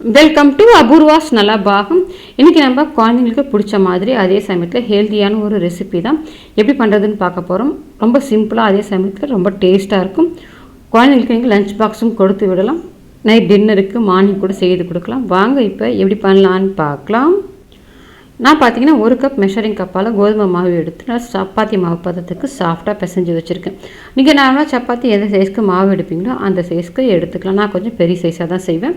Welcome to Apoorva's நல்லா பாகம் இன்றைக்கி நம்ம குழந்தைங்களுக்கு பிடிச்ச மாதிரி அதே சமயத்தில் ஹெல்த்தியான ஒரு ரெசிபி தான். எப்படி பண்ணுறதுன்னு பார்க்க போகிறோம் ரொம்ப சிம்பிளாக அதே சமயத்தில் ரொம்ப டேஸ்ட்டாக இருக்கும். குழந்தைங்களுக்கு நீங்கள் லஞ்ச் பாக்ஸும் கொடுத்து விடலாம். நைட் டின்னருக்கு மார்னிங் கூட செய்து கொடுக்கலாம். வாங்க இப்போ எப்படி பண்ணலான்னு பார்க்கலாம். நான் பார்த்தீங்கன்னா ஒரு கப் மெஷரிங் கப்பால் கோதுமை மாவு எடுத்து நான் சப்பாத்தி மாவு பதத்துக்கு சாஃப்டாக பிசைஞ்சு வச்சுருக்கேன். நீங்கள் நார்மலாக சப்பாத்தி எந்த சைஸ்க்கு மாவு எடுப்பீங்களோ அந்த சைஸ்க்கு எடுத்துக்கலாம். நான் கொஞ்சம் பெரிய சைஸாக தான் செய்வேன்.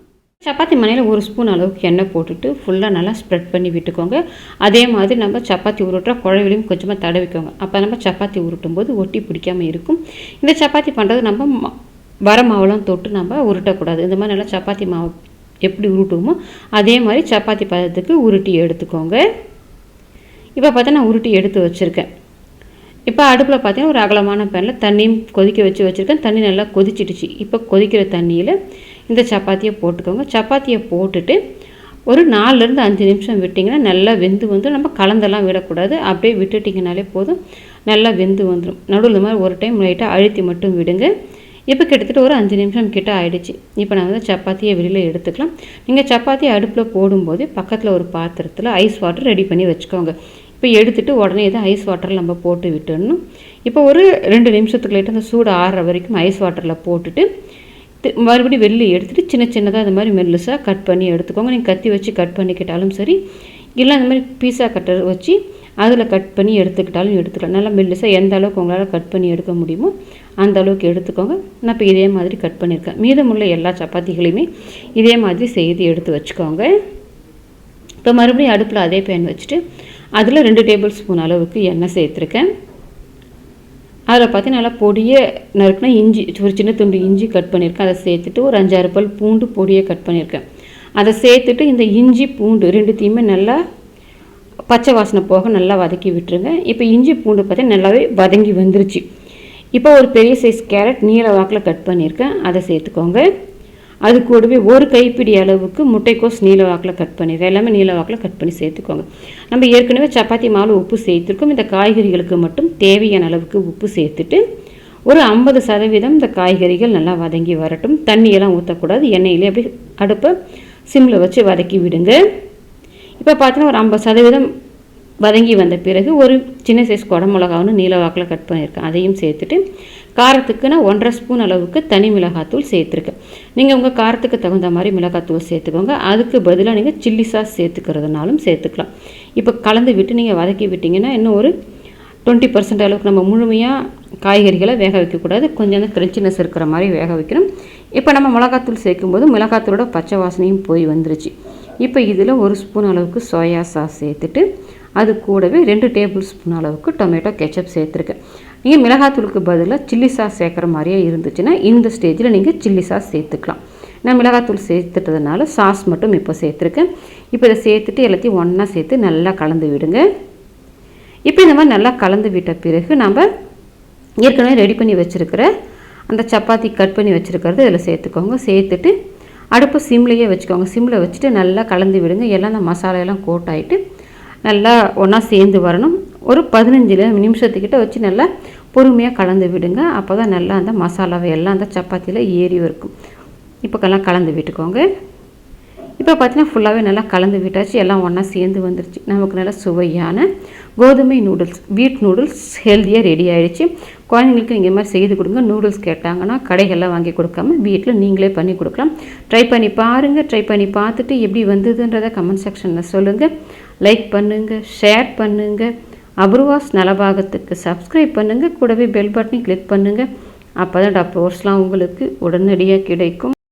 சப்பாத்தி மனையில் ஒரு ஸ்பூன் அளவுக்கு எண்ணெய் போட்டுட்டு ஃபுல்லாக நல்லா ஸ்ப்ரெட் பண்ணி விட்டுக்கோங்க. அதே மாதிரி நம்ம சப்பாத்தி உருட்டுற குழவிலையும் கொஞ்சமாக தடவிக்கோங்க. அப்போ நம்ம சப்பாத்தி உருட்டும் போது ஒட்டி பிடிக்காமல் இருக்கும். இந்த சப்பாத்தி பண்ணுறது நம்ம வர மாவுலாம் தொட்டு நம்ம உருட்டக்கூடாது. இந்த மாதிரி நல்லா சப்பாத்தி மாவு எப்படி உருட்டுவோமோ அதே மாதிரி சப்பாத்தி பதத்துக்கு உருட்டி எடுத்துக்கோங்க. இப்போ பார்த்தா நான் உருட்டி எடுத்து வச்சுருக்கேன். இப்போ அடுப்பில் பார்த்தீங்கன்னா ஒரு அகலமான பேனில் தண்ணியும் கொதிக்க வச்சு வச்சுருக்கேன். தண்ணி நல்லா கொதிச்சிடுச்சு. இப்போ கொதிக்கிற தண்ணியில் இந்த சப்பாத்தியை போட்டுக்கோங்க. சப்பாத்தியை போட்டுட்டு ஒரு நாலுலேருந்து அஞ்சு நிமிஷம் விட்டிங்கன்னா நல்லா வெந்து வந்து நம்ம கலந்தெல்லாம் விடக்கூடாது. அப்படியே விட்டுட்டிங்கனாலே போதும். நல்லா வெந்து வந்துடும். நடுவில் மாதிரி ஒரு டைம் லைட்டாக அழுத்தி மட்டும் விடுங்க. இப்போ கிட்டத்தட்ட ஒரு அஞ்சு நிமிஷம் கிட்ட ஆயிடுச்சு. இப்போ நான் வந்து சப்பாத்தியை வெளியில் எடுத்துக்கலாம். நீங்கள் சப்பாத்தி அடுப்பில் போடும்போது பக்கத்தில் ஒரு பாத்திரத்தில் ஐஸ் வாட்டர் ரெடி பண்ணி வச்சுக்கோங்க. இப்போ எடுத்துகிட்டு உடனே இதை ஐஸ் வாட்டரில் நம்ம போட்டு விட்டுடணும். இப்போ ஒரு ரெண்டு நிமிஷத்துக்கு லேட்டு அந்த சூடு ஆறுற வரைக்கும் ஐஸ் வாட்டரில் போட்டுட்டு மறுபடியும் வெளில எடுத்துகிட்டு சின்ன சின்னதாக இந்த மாதிரி மெல்லுசாக கட் பண்ணி எடுத்துக்கோங்க. நீங்கள் கத்தி வச்சு கட் பண்ணிக்கிட்டாலும் சரி இல்லை இந்த மாதிரி பீஸா கட்டர் வச்சு அதில் கட் பண்ணி எடுத்துக்கிட்டாலும் எடுத்துக்கலாம். நல்லா மெல்லுசாக எந்த அளவுக்கு உங்களால் கட் பண்ணி எடுக்க முடியுமோ அந்த அளவுக்கு எடுத்துக்கோங்க. நான் இப்போ இதே மாதிரி கட் பண்ணியிருக்கேன் மீதமுள்ள எல்லா சப்பாத்திகளையுமே இதே மாதிரி செய்து எடுத்து வச்சுக்கோங்க. இப்போ மறுபடியும் அடுப்பில் அதே பேன் வச்சுட்டு அதில் ரெண்டு டேபிள் ஸ்பூன் அளவுக்கு எண்ணெய் சேர்த்துருக்கேன். அதில் பார்த்து நல்லா பொடியை நறுக்குனா இஞ்சி ஒரு சின்ன துண்டு இஞ்சி கட் பண்ணியிருக்கேன். அதை சேர்த்துட்டு ஒரு அஞ்சாறு பல் பூண்டு பொடியை கட் பண்ணியிருக்கேன். அதை சேர்த்துட்டு இந்த இஞ்சி பூண்டு ரெண்டுத்தையுமே நல்லா பச்சை வாசனை போக நல்லா வதக்கி விட்டுருங்க. இப்போ இஞ்சி பூண்டு பார்த்தீங்கன்னா நல்லாவே வதங்கி வந்துருச்சு. இப்போ ஒரு பெரிய சைஸ் கேரட் நீல வாக்கில் கட் பண்ணியிருக்கேன். அதை சேர்த்துக்கோங்க. அது கூடவே ஒரு கைப்பிடி அளவுக்கு முட்டைக்கோஸ் நீல வாக்கில் கட் பண்ணி எல்லாமே நீல வாக்கில் கட் பண்ணி சேர்த்துக்கோங்க. நம்ம ஏற்கனவே சப்பாத்தி மாவு உப்பு சேர்த்துருக்கோம். இந்த காய்கறிகளுக்கு மட்டும் தேவையான அளவுக்கு உப்பு சேர்த்துட்டு ஒரு ஐம்பது சதவீதம் இந்த காய்கறிகள் நல்லா வதங்கி வரட்டும். தண்ணியெல்லாம் ஊற்றக்கூடாது எண்ணெயிலே அப்படி அடுப்பை சிம்மில் வச்சு வதக்கி விடுங்க. இப்போ பார்த்தீங்கன்னா ஒரு ஐம்பது சதவீதம் வதங்கி வந்த பிறகு ஒரு சின்ன சைஸ் குடமிளகாவும் நீல வாக்கில் கட் பண்ணியிருக்கேன். அதையும் சேர்த்துட்டு காரத்துக்கு நான் ஒன்றரை ஸ்பூன் அளவுக்கு தனி மிளகாத்தூள் சேர்த்துருக்கேன். நீங்கள் உங்கள் காரத்துக்கு தகுந்த மாதிரி மிளகாத்தூள் சேர்த்துக்கோங்க. அதுக்கு பதிலாக நீங்கள் சில்லி சாஸ் சேர்த்துக்கிறதுனாலும் சேர்த்துக்கலாம். இப்போ கலந்து விட்டு நீங்கள் வதக்கி விட்டிங்கன்னா இன்னும் ஒரு டுவெண்ட்டி பர்சன்ட் அளவுக்கு நம்ம முழுமையாக காய்கறிகளை வேக வைக்கக்கூடாது கொஞ்சம் தான் கிரன்ச்சினஸ் இருக்கிற மாதிரி வேக வைக்கணும். இப்போ நம்ம மிளகாத்தூள் சேர்க்கும்போது மிளகாத்தூளோட பச்சை வாசனையும் போய் வந்துருச்சு. இப்போ இதில் ஒரு ஸ்பூன் அளவுக்கு சோயா சாஸ் சேர்த்துட்டு அது கூடவே ரெண்டு டேபிள் ஸ்பூன் அளவுக்கு டொமேட்டோ கெச்சப் சேர்த்துருக்கேன். நீங்கள் மிளகாத்தூளுக்கு பதிலாக சில்லி சாஸ் சேர்க்குற மாதிரியே இருந்துச்சுன்னா இந்த ஸ்டேஜில் நீங்கள் சில்லி சாஸ் சேர்த்துக்கலாம். நான் மிளகாத்தூள் சேர்த்துட்டதுனால சாஸ் மட்டும் இப்போ சேர்த்துருக்கேன். இப்போ இதை சேர்த்துட்டு எல்லாத்தையும் ஒன்றா சேர்த்து நல்லா கலந்து விடுங்க. இப்போ இந்த மாதிரி நல்லா கலந்து விட்ட பிறகு நம்ம ஏற்கனவே ரெடி பண்ணி வச்சுருக்கிற அந்த சப்பாத்தி கட் பண்ணி வச்சுருக்கிறது இதில் சேர்த்துக்கோங்க. சேர்த்துட்டு அடுப்பு சிம்லேயே வச்சுக்கோங்க. சிம்மில் வச்சுட்டு நல்லா கலந்து விடுங்க. எல்லாம் அந்த மசாலாயெல்லாம் கோட் ஆகிட்டு நல்லா ஒன்றா சேர்ந்து வரணும். ஒரு பதினஞ்சு நிமிஷத்துக்கிட்ட வச்சு நல்லா பொறுமையாக கலந்து விடுங்க. அப்போ தான் நல்லா அந்த மசாலாவை எல்லாம் அந்த சப்பாத்தியில் ஏறி இருக்கும். இப்போக்கெல்லாம் கலந்து விட்டுக்கோங்க. இப்போ பார்த்தீங்கன்னா ஃபுல்லாகவே நல்லா கலந்து விட்டாச்சு. எல்லாம் ஒன்றா சேர்ந்து வந்துருச்சு. நமக்கு நல்லா சுவையான கோதுமை நூடுல்ஸ் வீட் நூடுல்ஸ் ஹெல்த்தியாக ரெடி ஆகிடுச்சு குழந்தைங்களுக்கு நீங்கள் மாதிரி செய்து கொடுங்க. நூடுல்ஸ் கேட்டாங்கன்னா கடைகளில் வாங்கி கொடுக்காம வீட்டில் நீங்களே பண்ணி கொடுக்கலாம். ட்ரை பண்ணி பாருங்கள் ட்ரை பண்ணி பார்த்துட்டு எப்படி வந்ததுன்றதை கமெண்ட் செக்ஷனில் சொல்லுங்கள் லைக் பண்ணுங்கள் ஷேர் பண்ணுங்கள் அப்ரூவாஸ் நலபாகத்துக்கு சப்ஸ்கிரைப் பண்ணுங்கள் கூடவே பெல் பட்டனை கிளிக் பண்ணுங்கள் அப்போ தான் டாக்டர்ஸ்லாம் உங்களுக்கு உடனடியாக கிடைக்கும்.